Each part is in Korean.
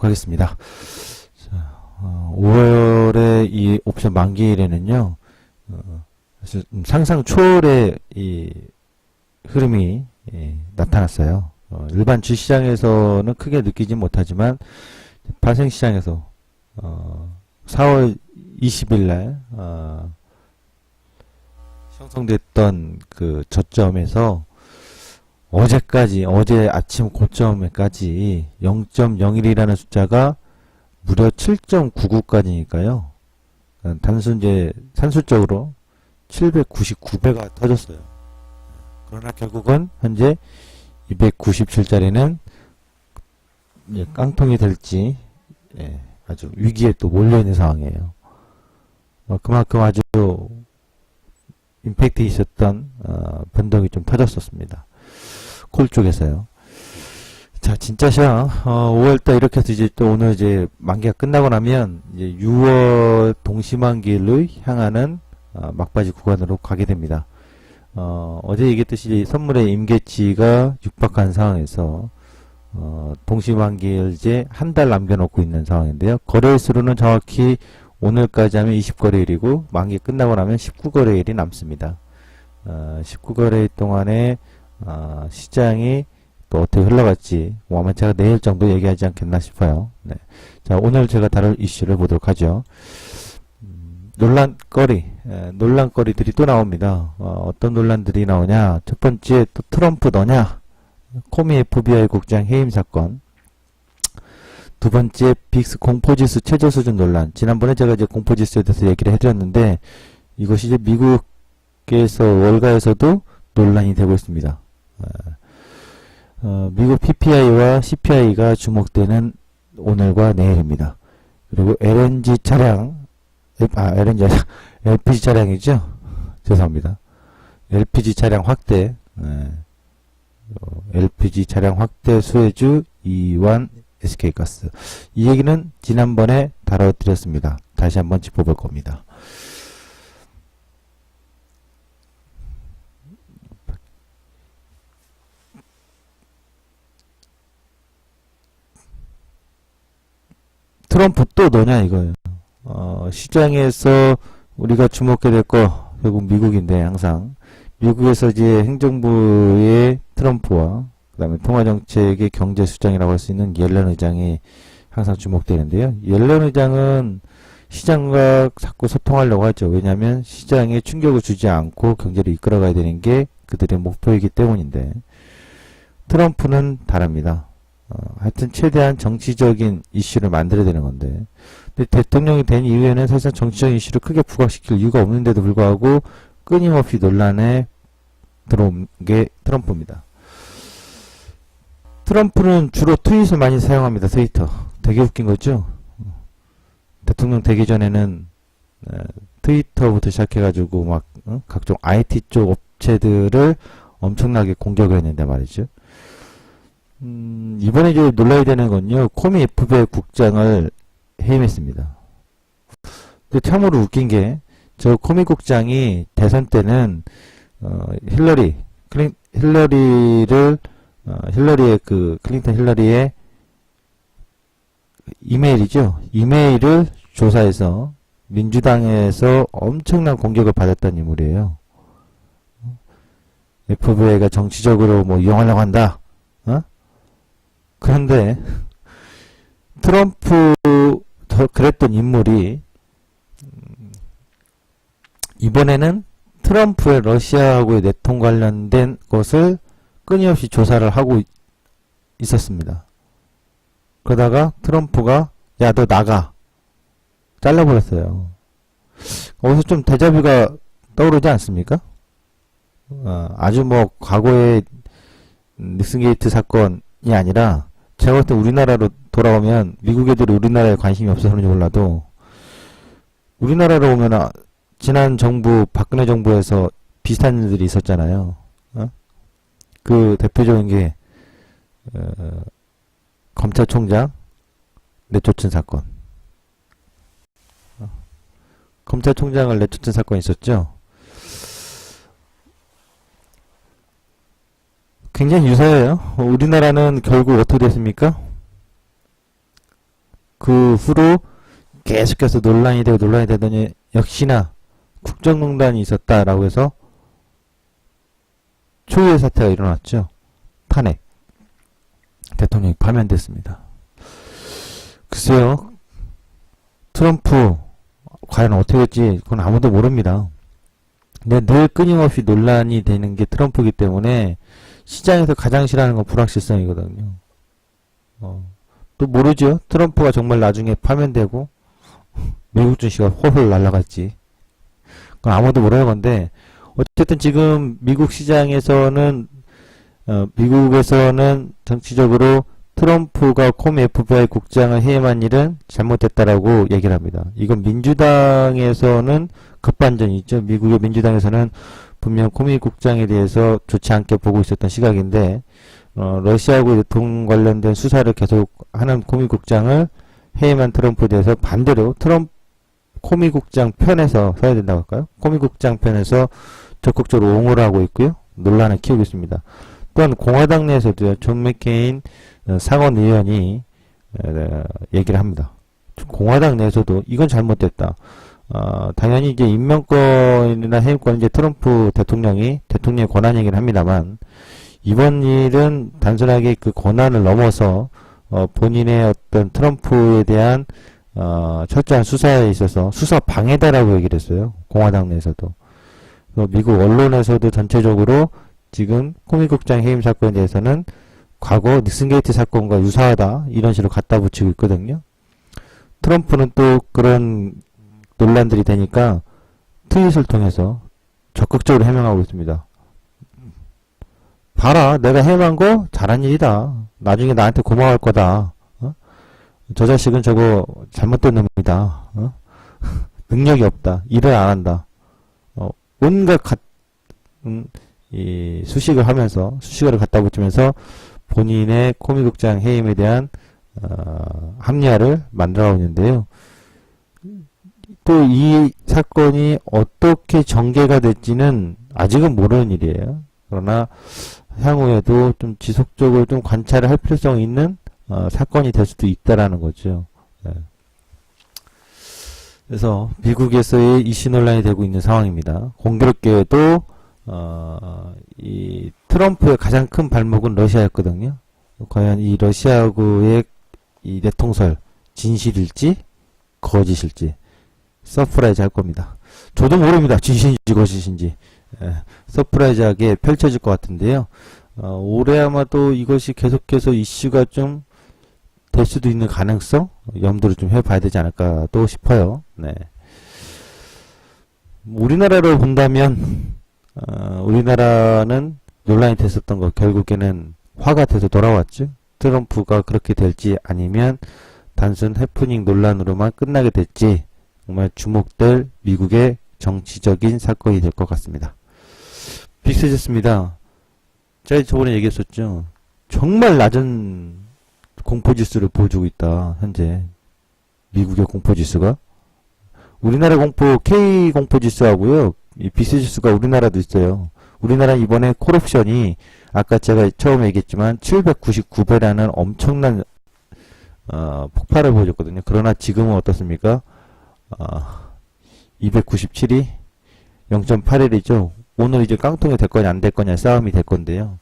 하도록 하겠습니다. 자, 어, 5월에 이 옵션 만기일에는요, 어, 음, 상상 초월의 이 흐름이 예, 나타났어요. 어, 일반 주시장에서는 크게 느끼지 못하지만 발생시장에서 어, 4월 20일 날 어, 형성됐던 그 저점에서 어제까지 어제 아침 고점에까지 0.01이라는 숫자가 무려 7.99까지니까요. 단순 이제 산술적으로 799배가 터졌어요. 그러나 결국은 현재 297짜리는 깡통이 될지 예, 아주 위기에 또 몰려있는 상황이에요. 어, 그만큼 아주 임팩트 있었던 어, 변동이 좀 터졌었습니다. 콜 쪽에서요. 자, 진짜 시장, 어, 5월달 이렇게 해서 이제 또 오늘 이제 만기가 끝나고 나면 이제 6월 동시만기를 향하는 어, 막바지 구간으로 가게 됩니다. 어, 어제 얘기했듯이 선물의 임계치가 육박한 상황에서 어, 동시만기를 이제 한 달 남겨놓고 있는 상황인데요. 거래일수로는 정확히 오늘까지 하면 20거래일이고 만기 끝나고 나면 19거래일이 남습니다. 어, 19거래일 동안에 어, 시장이 또 어떻게 흘러갈지 뭐 아마 제가 내일 정도 얘기하지 않겠나 싶어요. 네. 자 오늘 제가 다룰 이슈를 보도록 하죠. 음, 논란거리, 에, 논란거리들이 또 나옵니다. 어, 떤 논란들이 나오냐? 첫 번째 또 트럼프 너냐? 코미 FBI 국장 해임 사건. 두 번째 빅스 공포지수 최저 수준 논란. 지난번에 제가 이제 공포지수에 대해서 얘기를 해드렸는데 이것이 이제 미국에서 월가에서도 논란이 되고 있습니다. 어, 미국 PPI와 CPI가 주목되는 오늘과 내일입니다. 그리고 LNG 차량, 아, LNG, LPG 차량이죠? 죄송합니다. LPG 차량 확대, 예. 어, LPG 차량 확대 수혜주 이완 SK가스. 이 얘기는 지난번에 다뤄드렸습니다. 다시 한번 짚어볼 겁니다. 트럼프 또 너냐 이거예요. 어, 시장에서 우리가 주목해야 될 거 결국 미국인데 항상 미국에서 이제 행정부의 트럼프와 그다음에 통화정책의 경제 수장이라고 할 수 있는 옐런 의장이 항상 주목되는데요. 옐런 의장은 시장과 자꾸 소통하려고 하죠. 왜냐하면 시장에 충격을 주지 않고 경제를 이끌어가야 되는 게 그들의 목표이기 때문인데 트럼프는 다릅니다. 어, 하여튼 최대한 정치적인 이슈를 만들어야 되는 건데 근데 대통령이 된 이후에는 사실상 정치적인 이슈를 크게 부각시킬 이유가 없는데도 불구하고 끊임없이 논란에 들어온 게 트럼프입니다. 트럼프는 주로 트윗을 많이 사용합니다. 트위터. 되게 웃긴 거죠? 대통령 되기 전에는 어, 트위터부터 시작해가지고 막 어? 각종 IT 쪽 업체들을 엄청나게 공격을 했는데 말이죠. 음, 이번에 이제 놀라야 되는 건요. 코미 FBI 국장을 해임했습니다. 근데 참으로 웃긴 게 저 코미 국장이 대선 때는 어, 힐러리 클린 힐러리를 어, 힐러리의 그 클린턴 힐러리의 이메일이죠. 이메일을 조사해서 민주당에서 엄청난 공격을 받았던 인물이에요. FBI가 정치적으로 뭐 이용하려고 한다. 어? 그런데 트럼프 더 그랬던 인물이 음, 이번에는 트럼프의 러시아하고의 내통 관련된 것을 끊임없이 조사를 하고 있- 있었습니다. 그러다가 트럼프가 야 너 나가 잘라버렸어요. 거기서 좀 대자뷰가 떠오르지 않습니까? 어, 아주 뭐 과거의 닉슨 게이트 사건이 아니라 제가 볼 때 우리나라로 돌아오면 미국 애들이 우리나라에 관심이 없어서 그런지 몰라도 우리나라로 오면 아, 지난 정부 박근혜 정부에서 비슷한 일들이 있었잖아요. 어? 그 대표적인 게 어, 검찰총장 내쫓은 사건. 어, 검찰총장을 내쫓은 사건이 있었죠. 굉장히 유사해요. 어, 우리나라는 결국 어떻게 됐습니까? 그 후로 계속해서 논란이 되고 논란이 되더니 역시나 국정농단이 있었다라고 해서 초유의 사태가 일어났죠. 탄핵. 대통령이 파면됐습니다. 글쎄요. 트럼프 과연 어떻게 될지 그건 아무도 모릅니다. 근데 늘 끊임없이 논란이 되는 게 트럼프이기 때문에 시장에서 가장 싫어하는 건 불확실성이거든요. 어, 또 모르죠. 트럼프가 정말 나중에 파면되고 미국 증시가 홀홀 날아갈지. 그건 아무도 모르는 건데 어쨌든 지금 미국 시장에서는 어, 미국에서는 정치적으로 트럼프가 코미 FBI 국장을 해임한 일은 잘못됐다라고 얘기를 합니다. 이건 민주당에서는 급반전이 있죠. 미국의 민주당에서는 분명 코미 국장에 대해서 좋지 않게 보고 있었던 시각인데 어, 러시아하고 돈 관련된 수사를 계속 하는 코미 국장을 해임한 트럼프에 대해서 반대로 트럼프 코미 국장 편에서 서야 된다고 할까요? 코미 국장 편에서 적극적으로 옹호를 하고 있고요. 논란을 키우고 있습니다. 또한 공화당 내에서도요. 존 맥케인 어, 상원 의원이 어, 얘기를 합니다. 공화당 내에서도 이건 잘못됐다. 어, 당연히 이제 임명권이나 해임권 이제 트럼프 대통령이 대통령의 권한 얘기를 합니다만 이번 일은 단순하게 그 권한을 넘어서 어, 본인의 어떤 트럼프에 대한 어, 철저한 수사에 있어서 수사 방해다라고 얘기를 했어요. 공화당 내에서도. 또 미국 언론에서도 전체적으로 지금 코미국장 해임 사건에 대해서는 과거 닉슨 게이트 사건과 유사하다 이런 식으로 갖다 붙이고 있거든요. 트럼프는 또 그런 논란들이 되니까 트윗을 통해서 적극적으로 해명하고 있습니다. 봐라, 내가 해명한 거 잘한 일이다. 나중에 나한테 고마워할 거다. 어? 저 자식은 저거 잘못된 놈이다. 어? 능력이 없다. 일을 안 한다. 어, 온갖 가, 음, 이 수식을 하면서 수식어를 갖다 붙이면서 본인의 코미국장 해임에 대한 어, 합리화를 만들어 있는데요. 또 이 사건이 어떻게 전개가 될지는 아직은 모르는 일이에요. 그러나 향후에도 좀 지속적으로 좀 관찰을 할 필요성이 있는 어, 사건이 될 수도 있다라는 거죠. 네. 그래서 미국에서의 이슈 논란이 되고 있는 상황입니다. 공교롭게도 어, 이 트럼프의 가장 큰 발목은 러시아였거든요. 과연 이 러시아하고의 이 내통설 진실일지 거짓일지 서프라이즈 할 겁니다. 저도 모릅니다. 진실인지 거짓인지 예, 서프라이즈하게 펼쳐질 것 같은데요. 어, 올해 아마도 이것이 계속해서 이슈가 좀 될 수도 있는 가능성 염두를 좀 해봐야 되지 않을까 또 싶어요. 네. 우리나라로 본다면 어, 우리나라는 논란이 됐었던 거 결국에는 화가 돼서 돌아왔죠. 트럼프가 그렇게 될지 아니면 단순 해프닝 논란으로만 끝나게 될지 정말 주목될 미국의 정치적인 사건이 될 것 같습니다. 빅스졌습니다. 제가 저번에 얘기했었죠. 정말 낮은 공포지수를 보여주고 있다. 현재 미국의 공포지수가 우리나라 공포 K 공포지수하고요. 이 비스지수가 우리나라도 있어요. 우리나라 이번에 콜옵션이 아까 제가 처음에 얘기했지만 799배라는 엄청난 어, 폭발을 보여줬거든요. 그러나 지금은 어떻습니까? 어, 297이 0.81이죠. 오늘 이제 깡통이 될 거냐 안 될 거냐 싸움이 될 건데요.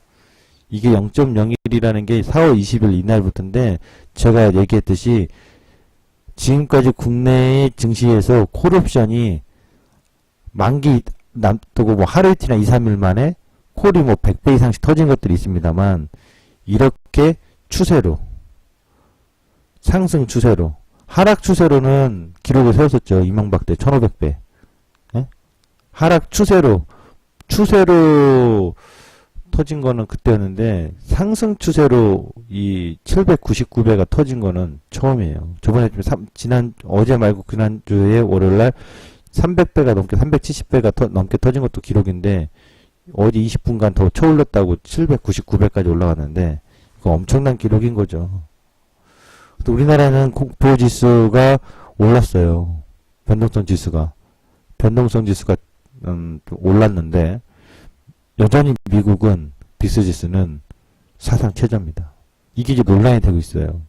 이게 0.01이라는 게 4월 20일 이날부터인데 제가 얘기했듯이 지금까지 국내의 증시에서 콜옵션이 만기 남두고 뭐 하루 이틀이나 2, 3일 만에 콜이 뭐 100배 이상씩 터진 것들이 있습니다만 이렇게 추세로 상승 추세로 하락 추세로는 기록을 세웠었죠. 이명박 때 1500배. 예? 하락 추세로 추세로 터진 거는 그때였는데 상승 추세로 이 799배가 터진 거는 처음이에요. 저번에 좀 삼- 지난 어제 말고 지난주에 월요일 날 300배가 넘게 370배가 터, 넘게 터진 것도 기록인데 어제 20분간 더 쳐올렸다고 799배까지 올라갔는데 그거 엄청난 기록인 거죠. 또 우리나라는 공포 지수가 올랐어요. 변동성 지수가 변동성 지수가 음, 좀 올랐는데 여전히 미국은 비스 지수는 사상 최저입니다. 이게 이제 논란이 되고 있어요.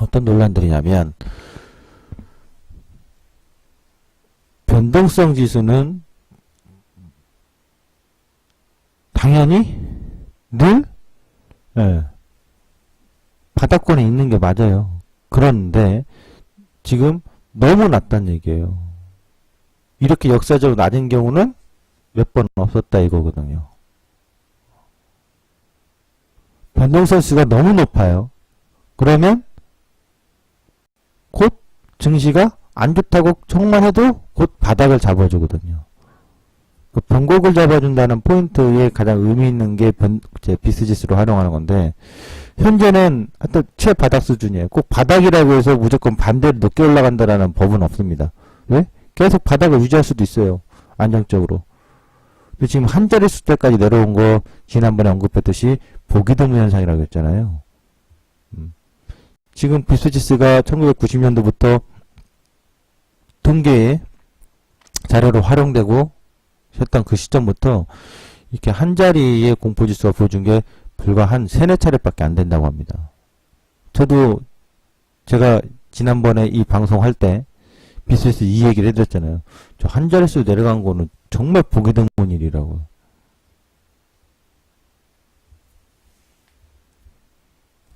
어떤 논란들이냐면 변동성 지수는 당연히 늘 예, 바닥권에 있는 게 맞아요. 그런데 지금 너무 낮다는 얘기예요. 이렇게 역사적으로 낮은 경우는 몇 번 없었다 이거거든요. 변동성 수가 너무 높아요. 그러면 곧 증시가 안 좋다고 척만 해도 곧 바닥을 잡아주거든요. 그 변곡을 잡아준다는 포인트에 가장 의미 있는 게 변, 비스지수로 활용하는 건데, 현재는 하여튼 최바닥 수준이에요. 꼭 바닥이라고 해서 무조건 반대로 높게 올라간다라는 법은 없습니다. 왜? 계속 바닥을 유지할 수도 있어요. 안정적으로. 근데 지금 한 자리 숫자까지 내려온 거, 지난번에 언급했듯이 보기 드문 현상이라고 했잖아요. 음. 지금 비스지스가 1990년도부터 통계에 자료로 활용되고 했던 그 시점부터 이렇게 한 자리의 공포지수가 보여준 게 불과 한 세네 차례밖에 안 된다고 합니다. 저도 제가 지난번에 이 방송할 때 비스에서 이 얘기를 해드렸잖아요. 저 한 자릿수 내려간 거는 정말 보기 드문 일이라고.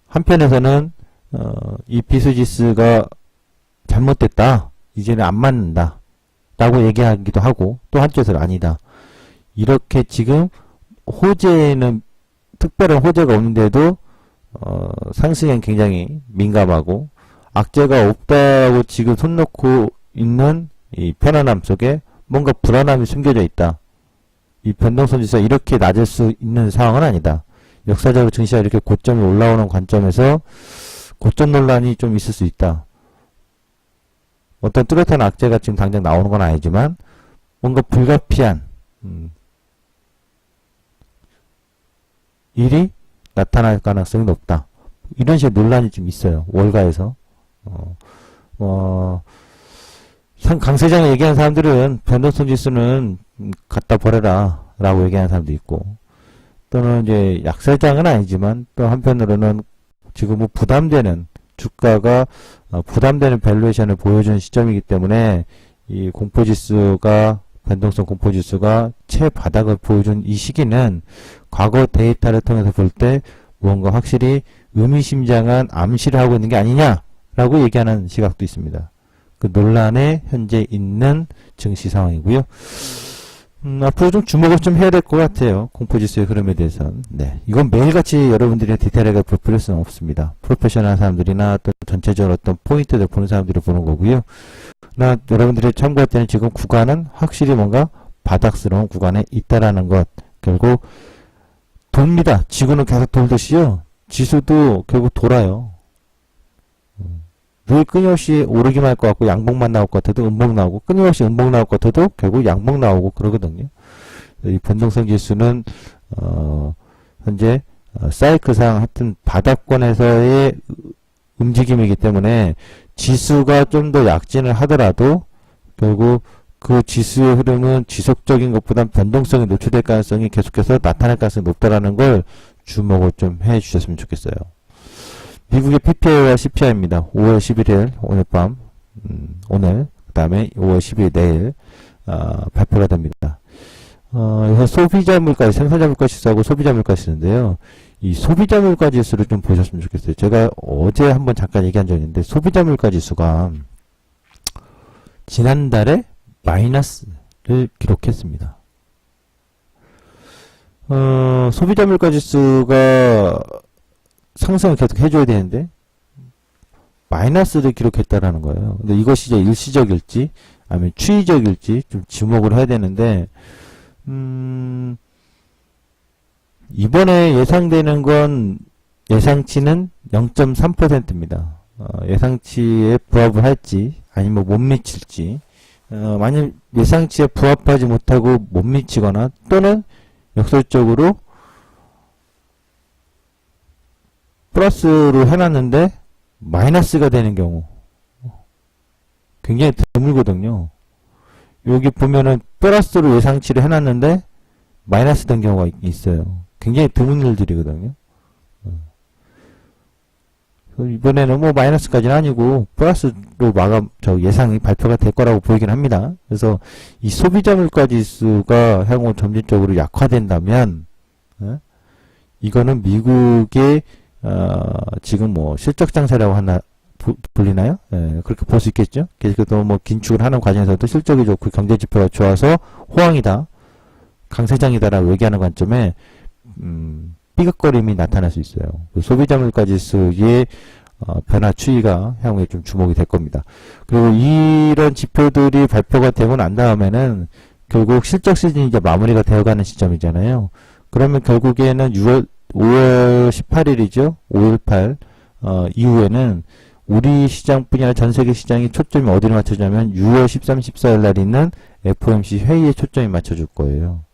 한편에서는 어, 이 비스지스가 잘못됐다. 이제는 안 맞는다. 라고 얘기하기도 하고 또 한쪽에서는 아니다. 이렇게 지금 호재는 특별한 호재가 없는데도 어, 상승에 굉장히 민감하고 악재가 없다고 지금 손 놓고 있는 이 편안함 속에 뭔가 불안함이 숨겨져 있다. 이 변동성 지수가 이렇게 낮을 수 있는 상황은 아니다. 역사적으로 증시가 이렇게 고점이 올라오는 관점에서 고점 논란이 좀 있을 수 있다. 어떤 뚜렷한 악재가 지금 당장 나오는 건 아니지만 뭔가 불가피한 음, 일이 나타날 가능성이 높다. 이런 식의 논란이 좀 있어요. 월가에서. 어, 어, 상, 강세장에 얘기하는 사람들은 변동성 지수는 음, 갖다 버려라. 라고 얘기하는 사람도 있고, 또는 이제 약세장은 아니지만, 또 한편으로는 지금 뭐 부담되는, 주가가 어, 부담되는 밸류에이션을 보여주는 시점이기 때문에, 이 공포지수가, 변동성 공포 지수가 최바닥을 보여준 이 시기는 과거 데이터를 통해서 볼 때 무언가 확실히 의미심장한 암시를 하고 있는 게 아니냐라고 얘기하는 시각도 있습니다. 그 논란에 현재 있는 증시 상황이고요. 음, 앞으로 좀 주목을 좀 해야 될 것 같아요. 공포지수의 흐름에 대해서는. 네. 이건 매일같이 여러분들이 디테일하게 볼 필요성은 없습니다. 프로페셔널한 사람들이나 또 전체적으로 어떤 포인트들 보는 사람들이 보는 거고요. 나 여러분들이 참고할 때는 지금 구간은 확실히 뭔가 바닥스러운 구간에 있다라는 것. 결국 돕니다. 지구는 계속 돌듯이요. 지수도 결국 돌아요. 음. 늘 끊임없이 오르기만 할 것 같고 양봉만 나올 것 같아도 음봉 나오고 끊임없이 음봉 나올 것 같아도 결국 양봉 나오고 그러거든요. 이 변동성 지수는 어 현재 어, 사이클상 하여튼 바닥권에서의 움직임이기 때문에 지수가 좀 더 약진을 하더라도 결국 그 지수의 흐름은 지속적인 것보단 변동성이 노출될 가능성이 계속해서 나타날 가능성이 높다라는 걸 주목을 좀 해 주셨으면 좋겠어요. 미국의 PPI와 CPI입니다. 5월 11일 오늘 밤 음, 오늘 그 다음에 5월 12일 내일 어, 발표가 됩니다. 어, 여기서 소비자 물가, 생산자 물가 지수하고 소비자 물가 지수인데요. 이 소비자 물가 지수를 좀 보셨으면 좋겠어요. 제가 어제 한번 잠깐 얘기한 적이 있는데 소비자 물가 지수가 지난달에 마이너스를 기록했습니다. 어, 소비자 물가 지수가 상승을 계속 해줘야 되는데 마이너스를 기록했다라는 거예요. 근데 이것이 이제 일시적일지 아니면 추이적일지 좀 주목을 해야 되는데 음, 이번에 예상되는 건 예상치는 0.3%입니다. 어, 예상치에 부합을 할지 아니면 못 미칠지 어, 만약 예상치에 부합하지 못하고 못 미치거나 또는 역설적으로 플러스로 해놨는데 마이너스가 되는 경우 굉장히 드물거든요. 여기 보면은 플러스로 예상치를 해놨는데 마이너스 된 경우가 있어요. 굉장히 드문 일들이거든요. 이번에는 뭐 마이너스까지는 아니고 플러스로 마감 저 예상이 발표가 될 거라고 보이긴 합니다. 그래서 이 소비자 물가 지수가 향후 점진적으로 약화된다면 어? 이거는 미국의 어, 지금 뭐 실적 장세라고 하나 부- 불리나요? 예, 그렇게 볼 수 있겠죠. 그래서 또뭐 긴축을 하는 과정에서도 실적이 좋고 경제 지표가 좋아서 호황이다, 강세장이다라고 얘기하는 관점에 음, 삐걱거림이 나타날 수 있어요. 그 소비자 물가 지수의 어, 변화 추이가 향후에 좀 주목이 될 겁니다. 그리고 이런 지표들이 발표가 되고 난 다음에는 결국 실적 시즌이 이제 마무리가 되어가는 시점이잖아요. 그러면 결국에는 6월 5월 18일이죠. 5.18 어, 이후에는 우리 시장뿐이 아니라 전 세계 시장이 초점이 어디로 맞춰지냐면 6월 13, 14일 날 있는 FOMC 회의에 초점이 맞춰줄 거예요.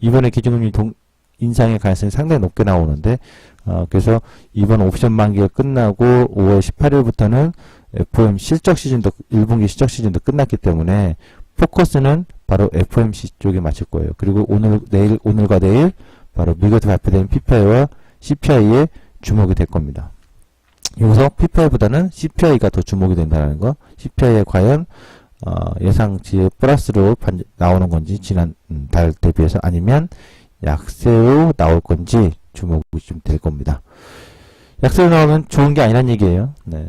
이번에 기준금리 동, 인상의 가능성이 상당히 높게 나오는데 어, 그래서 이번 옵션 만기가 끝나고 5월 18일부터는 FOMC 실적 시즌도 1분기 실적 시즌도 끝났기 때문에 포커스는 바로 FOMC 쪽에 맞출 거예요. 그리고 오늘 내일 오늘과 내일 바로 미국에서 발표된 PPI와 CPI에 주목이 될 겁니다. 여기서 PPI보다는 CPI가 더 주목이 된다는 거. CPI에 과연 어, 예상치의 플러스로 반- 나오는 건지 지난 음, 달 대비해서 아니면 약세로 나올 건지 주목이 좀 될 겁니다. 약세로 나오면 좋은 게 아니란 얘기예요. 네.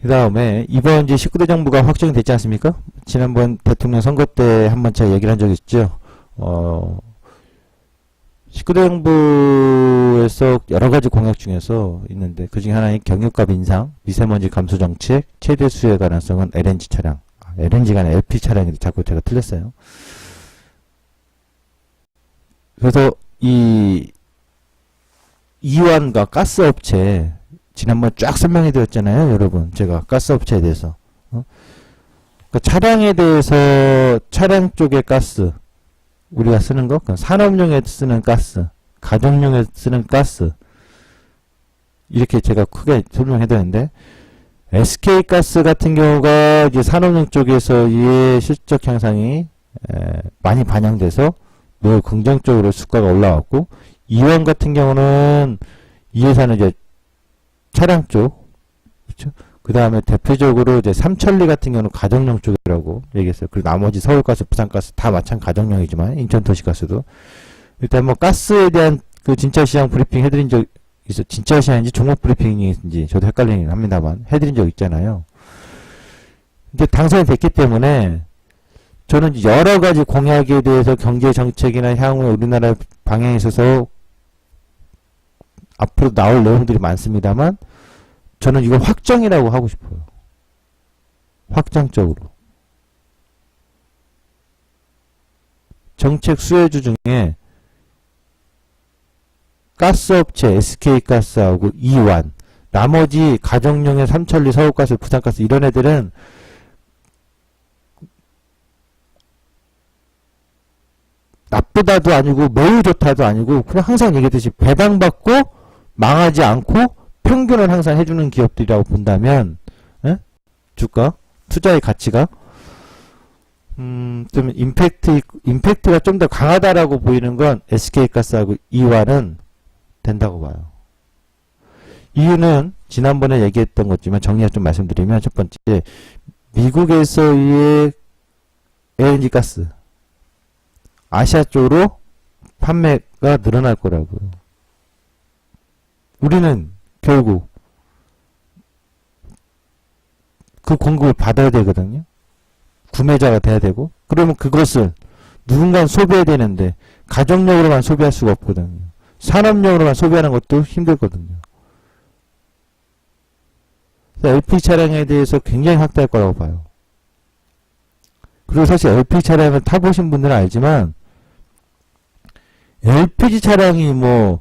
그 다음에 이번 이제 19대 정부가 확정이 됐지 않습니까? 지난번 대통령 선거 때 한 번 제가 얘기를 한 적이 있죠. 어, 19대 정부에서 여러 가지 공약 중에서 있는데 그 중에 하나인 경유값 인상, 미세먼지 감소 정책, 최대 수혜 가능성은 LNG 차량. 아, LNG가 아니라 LP 차량인데 자꾸 제가 틀렸어요. 그래서 이 이완과 가스업체 지난번 쫙 설명해 드렸잖아요, 여러분. 제가 가스업체에 대해서. 어? 그 차량에 대해서 차량 쪽의 가스 우리가 쓰는 거, 그 산업용에 쓰는 가스, 가정용에 쓰는 가스 이렇게 제가 크게 설명해 드렸는데 SK 가스 같은 경우가 이제 산업용 쪽에서의 실적 향상이 에, 많이 반영돼서 매우 긍정적으로 수가가 올라왔고 이원 같은 경우는 이 회사는 이제 차량 쪽 그렇죠? 그 다음에 대표적으로 이제 삼천리 같은 경우는 가정용 쪽이라고 얘기했어요. 그리고 나머지 서울가스, 부산가스 다 마찬 가정용이지만 인천도시가스도 일단 뭐 가스에 대한 그 진짜 시장 브리핑 해드린 적 있어 진짜 시장인지 종목 브리핑인지 저도 헷갈리긴 합니다만 해드린 적 있잖아요. 근데 당선이 됐기 때문에 저는 여러 가지 공약에 대해서 경제 정책이나 향후 우리나라 방향에 있어서 앞으로 나올 내용들이 많습니다만 저는 이거 확정이라고 하고 싶어요. 확정적으로. 정책 수혜주 중에 가스업체 SK가스하고 이완 나머지 가정용의 삼천리 서울가스 부산가스 이런 애들은 나쁘다도 아니고 매우 좋다도 아니고 그냥 항상 얘기했듯이 배당받고 망하지 않고 평균을 항상 해주는 기업들이라고 본다면 에? 주가 투자의 가치가 음, 좀 임팩트 임팩트가 좀 더 강하다라고 보이는 건 SK가스하고 이완은 된다고 봐요. 이유는 지난번에 얘기했던 것지만 정리해 좀 말씀드리면 첫 번째 미국에서의 LNG 가스 아시아 쪽으로 판매가 늘어날 거라고요. 우리는 결국 그 공급을 받아야 되거든요. 구매자가 돼야 되고 그러면 그것을 누군가 소비해야 되는데 가정용으로만 소비할 수가 없거든요. 산업용으로만 소비하는 것도 힘들거든요. LP 차량에 대해서 굉장히 확대할 거라고 봐요. 그리고 사실 LP 차량을 타보신 분들은 알지만 LPG 차량이 뭐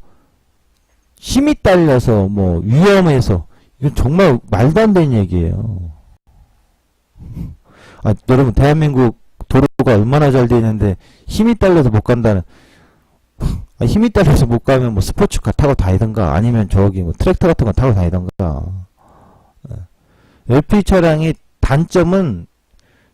힘이 딸려서 뭐 위험해서 이건 정말 말도 안 되는 얘기예요. 아, 여러분 대한민국 도로가 얼마나 잘 돼 있는데 힘이 딸려서 못 간다는 아, 힘이 딸려서 못 가면 뭐 스포츠카 타고 다니던가 아니면 저기 뭐 트랙터 같은 거 타고 다니던가 LP 차량이 단점은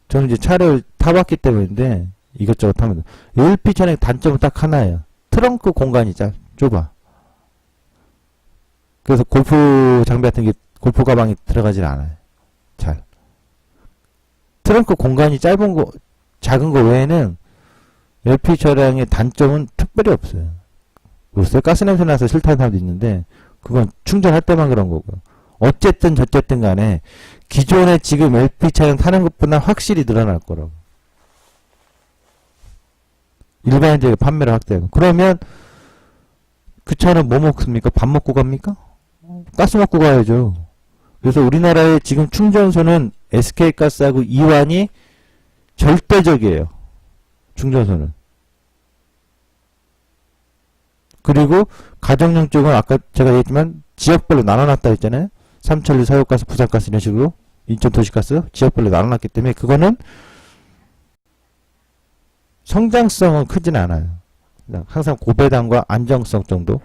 저는 이제 차를 타봤기 때문인데 이것저것 타면 LP 차량의 단점은 딱 하나예요. 트렁크 공간이 짧, 좁아. 그래서 골프 장비 같은 게 골프 가방에 들어가질 않아요. 잘. 트렁크 공간이 짧은 거, 작은 거 외에는 LP 차량의 단점은 특별히 없어요. 글쎄 가스 냄새 나서 싫다는 사람도 있는데 그건 충전할 때만 그런 거고. 어쨌든 저쨌든 간에 기존에 지금 LP 차량 타는 것보다 확실히 늘어날 거라고. 일반인들에게 판매를 확대하고. 그러면 그 차는 뭐 먹습니까? 밥 먹고 갑니까? 가스 먹고 가야죠. 그래서 우리나라의 지금 충전소는 SK가스하고 이완이 절대적이에요. 충전소는. 그리고 가정용 쪽은 아까 제가 얘기했지만 지역별로 나눠놨다 했잖아요. 삼천리 서울가스, 부산가스 이런 식으로 인천 도시가스 지역별로 나눠놨기 때문에 그거는 성장성은 크진 않아요. 항상 고배당과 안정성 정도.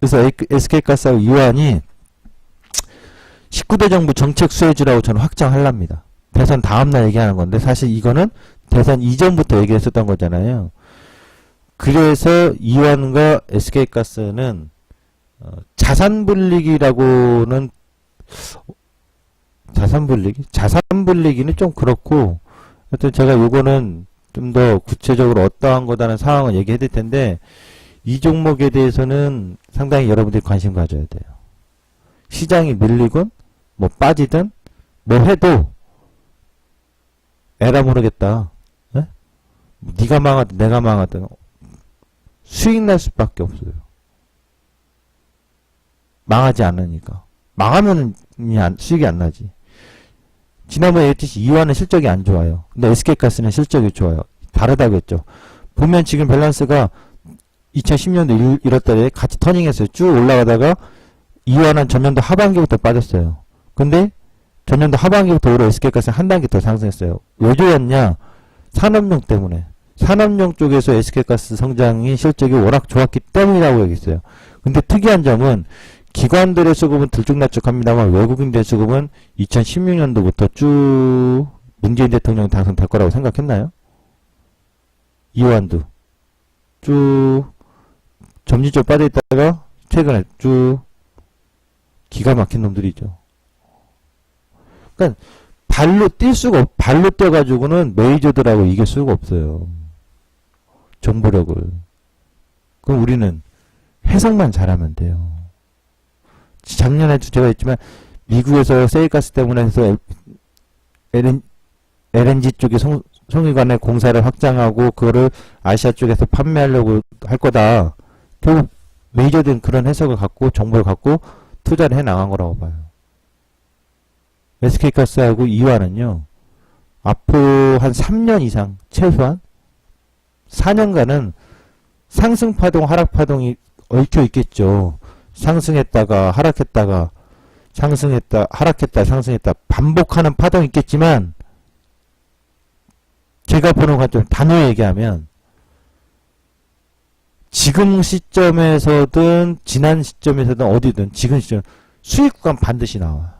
그래서 SK가스하고 이완이 19대 정부 정책 수혜주라고 저는 확정하랍니다. 대선 다음날 얘기하는 건데 사실 이거는 대선 이전부터 얘기했었던 거잖아요. 그래서 이완과 SK가스는 어, 자산분리기라고는 자산분리기? 자산분리기는 좀 그렇고 하여튼 제가 요거는 좀 더 구체적으로 어떠한 거다는 상황을 얘기해 드릴 텐데 이 종목에 대해서는 상당히 여러분들이 관심 가져야 돼요. 시장이 밀리건 뭐 빠지든 뭐 해도 에라 모르겠다. 에? 네가 망하든 내가 망하든 수익 날 수밖에 없어요. 망하지 않으니까. 망하면 수익이 안 나지. 지난번에 얘기했듯이 이완은 실적이 안 좋아요. 근데 SK가스는 실적이 좋아요. 다르다고 했죠. 보면 지금 밸런스가 2010년도 1, 월 달에 같이 터닝했어요. 쭉 올라가다가 이완은 전년도 하반기부터 빠졌어요. 근데 전년도 하반기부터 올해 SK가스는 한 단계 더 상승했어요. 왜 좋았냐? 산업용 때문에. 산업용 쪽에서 SK가스 성장이 실적이 워낙 좋았기 때문이라고 얘기했어요. 근데 특이한 점은 기관들의 수급은 들쭉날쭉합니다만 외국인들의 수급은 2016년도부터 쭉 문재인 대통령 당선될 거라고 생각했나요? 이완도 쭉 점진적으로 빠져있다가 최근에 쭉 기가 막힌 놈들이죠. 그러니까 발로 뛸 수가 없, 발로 뛰어가지고는 메이저들하고 이길 수가 없어요. 정보력을. 그럼 우리는 해석만 잘하면 돼요. 작년에도 제가 했지만 미국에서 세일가스 때문에 해서 LN, LNG 쪽에 송, 송유관의 공사를 확장하고 그거를 아시아 쪽에서 판매하려고 할 거다. 결국 메이저들은 그런 해석을 갖고 정보를 갖고 투자를 해 나간 거라고 봐요. SK가스하고 이화는요. 앞으로 한 3년 이상 최소한 4년간은 상승 파동, 하락 파동이 얽혀 있겠죠. 상승했다가 하락했다가 상승했다 하락했다 상승했다 반복하는 파동이 있겠지만 제가 보는 관점 단호히 얘기하면 지금 시점에서든 지난 시점에서든 어디든 지금 시점 수익 구간 반드시 나와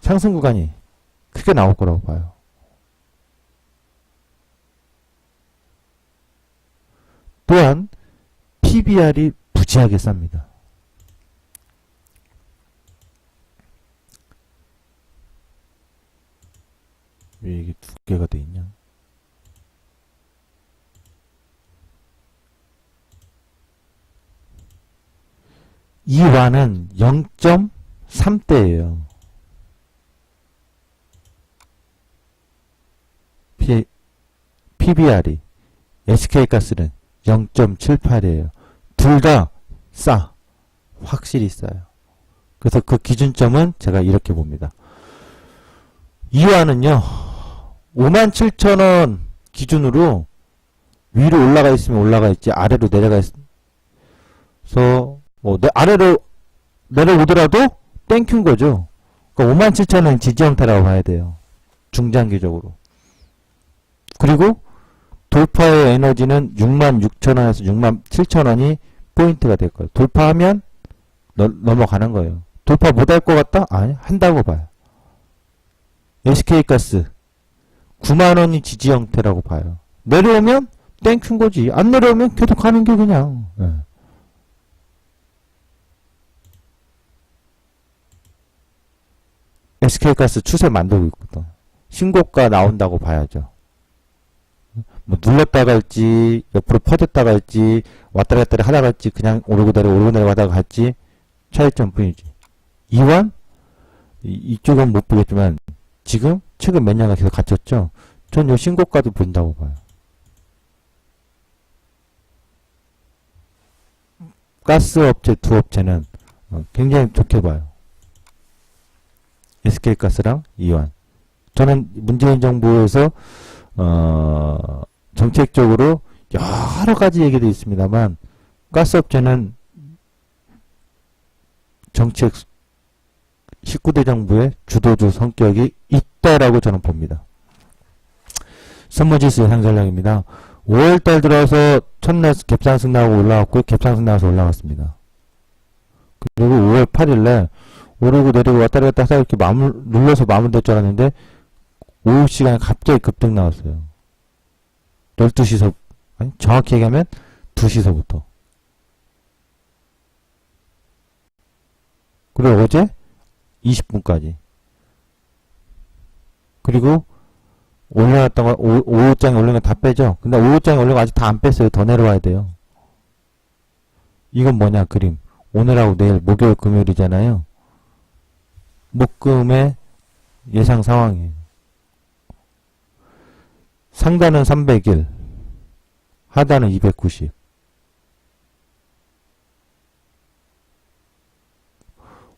상승 구간이 크게 나올 거라고 봐요. 또한 PBR이 부지하게 쌉니다. 왜 이게 두 개가 돼 있냐? 이완은 0.3대예요. P, PBR이 SK가스는 0.78이에요. 둘 다 싸. 확실히 싸요. 그래서 그 기준점은 제가 이렇게 봅니다. 이완은요, 57,000원 기준으로 위로 올라가 있으면 올라가 있지, 아래로 내려가 있, 서, 뭐, 내, 아래로 내려오더라도 땡큐인 거죠. 그러니까 57,000원 지지 형태라고 봐야 돼요. 중장기적으로. 그리고 돌파의 에너지는 66,000원에서 67,000원이 포인트가 될 거예요. 돌파하면 너, 넘어가는 거예요. 돌파 못할 것 같다? 아니, 한다고 봐요. SK가스 9만원이 지지 형태라고 봐요. 내려오면 땡큐인 거지. 안 내려오면 계속 가는 게 그냥. 예. SK가스 추세 만들고 있거든. 신고가 나온다고 봐야죠. 뭐 눌렀다가 할지 옆으로 퍼졌다가 할지 왔다 갔다 하다가 할지 그냥 오르고 내려 오르고 내려 가다가 할지 차이점 뿐이지. 이완 이- 이쪽은 못 보겠지만 지금 최근 몇 년간 계속 갇혔죠. 전 요 신고가도 본다고 봐요. 가스 업체 두 업체는 어, 굉장히 좋게 봐요. SK가스랑 이완. 저는 문재인 정부에서 어, 정책적으로 여러 가지 얘기도 있습니다만 가스 업체는 정책 19대 정부의 주도주 성격이 있다라고 저는 봅니다. 선물지수 예상 전략입니다. 5월달 들어서 첫날 갭상승 나오고 올라왔고 갭상승 나와서 올라갔습니다. 그리고 5월 8일날 오르고 내리고 왔다 갔다 하다 이렇게 마물, 눌러서 마무리될 줄 알았는데 오후 시간에 갑자기 급등 나왔어요. 12시서, 아니, 정확히 얘기하면 2시서부터. 그리고 어제 20분까지. 그리고 올려놨던 거, 오, 오후장에 올린 거 다 빼죠? 근데 오후장에 올린 거 아직 다 안 뺐어요. 더 내려와야 돼요. 이건 뭐냐, 그림. 오늘하고 내일, 목요일, 금요일이잖아요. 목금의 예상 상황이에요. 상단은 301, 하단은 290.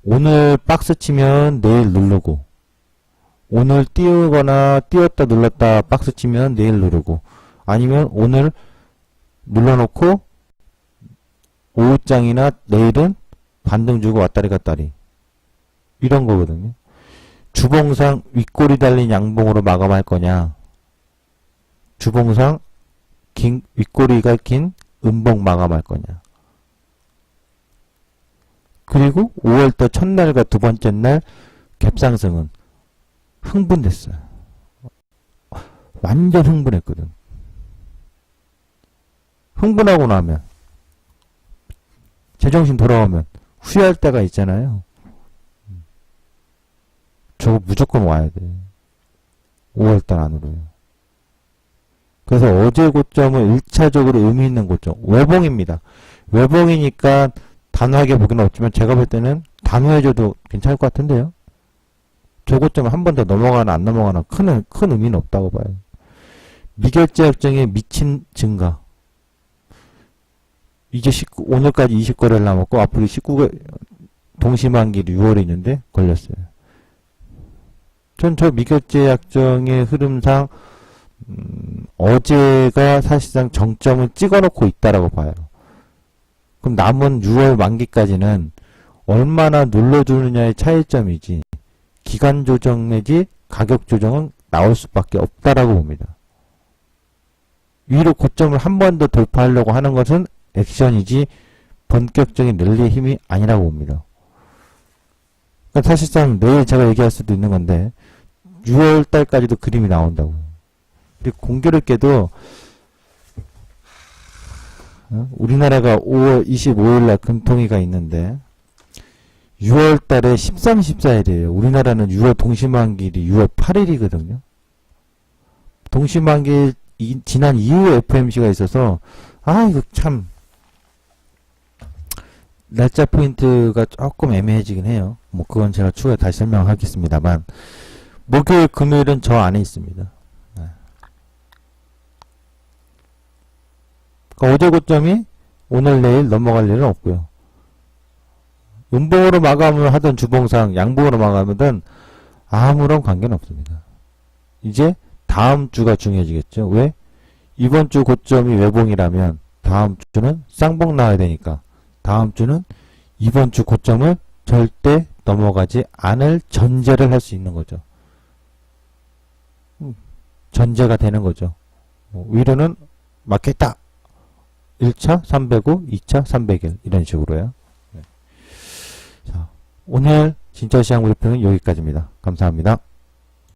오늘 박스 치면 내일 누르고, 오늘 띄우거나 띄웠다 눌렀다 박스 치면 내일 누르고, 아니면 오늘 눌러놓고, 오후장이나 내일은 반등 주고 왔다리 갔다리. 이런 거거든요. 주봉상 윗골이 달린 양봉으로 마감할 거냐, 주봉상 긴 윗꼬리가 긴 음봉 마감할 거냐. 그리고 5월달 첫날과 두 번째 날 갭상승은 흥분됐어요. 완전 흥분했거든. 흥분하고 나면 제정신 돌아오면 후회할 때가 있잖아요. 저거 무조건 와야 돼. 5월달 안으로요. 그래서 어제 고점은 1차적으로 의미 있는 고점. 외봉입니다. 외봉이니까 단호하게 보기는 없지만 제가 볼 때는 단호해줘도 괜찮을 것 같은데요. 저 고점을 한번 더 넘어가나 안 넘어가나 큰, 큰 의미는 없다고 봐요. 미결제 약정의 미친 증가. 이제 19, 오늘까지 20거래를 남았고 앞으로 19거 동시만기로 6월에 있는데 걸렸어요. 전저 미결제 약정의 흐름상 음, 어제가 사실상 정점을 찍어놓고 있다라고 봐요. 그럼 남은 6월 만기까지는 얼마나 눌러주느냐의 차이점이지 기간 조정 내지 가격 조정은 나올 수밖에 없다라고 봅니다. 위로 고점을 한 번 더 돌파하려고 하는 것은 액션이지 본격적인 랠리의 힘이 아니라고 봅니다. 그러니까 사실상 내일 제가 얘기할 수도 있는 건데 6월 달까지도 그림이 나온다고. 그리고 공교롭게도 어? 우리나라가 5월 25일 날 금통위가 있는데 6월 달에 13, 14일이에요. 우리나라는 6월 동시만기일이 6월 8일이거든요. 동시만기일 이- 지난 이후에 FMC가 있어서 아 이거 참 날짜 포인트가 조금 애매해지긴 해요. 뭐 그건 제가 추후에 다시 설명하겠습니다만 목요일 금요일은 저 안에 있습니다. 그러니까 어제 고점이 오늘 내일 넘어갈 일은 없고요. 음봉으로 마감을 하던 주봉상 양봉으로 마감하든 아무런 관계는 없습니다. 이제 다음 주가 중요해지겠죠. 왜? 이번 주 고점이 외봉이라면 다음 주는 쌍봉 나와야 되니까 다음 주는 이번 주 고점을 절대 넘어가지 않을 전제를 할 수 있는 거죠. 음, 전제가 되는 거죠. 뭐 위로는 맞겠다. 1차 305, 2차 301 이런 식으로요. 네. 자, 오늘 진짜 시장 브리핑은 여기까지입니다. 감사합니다.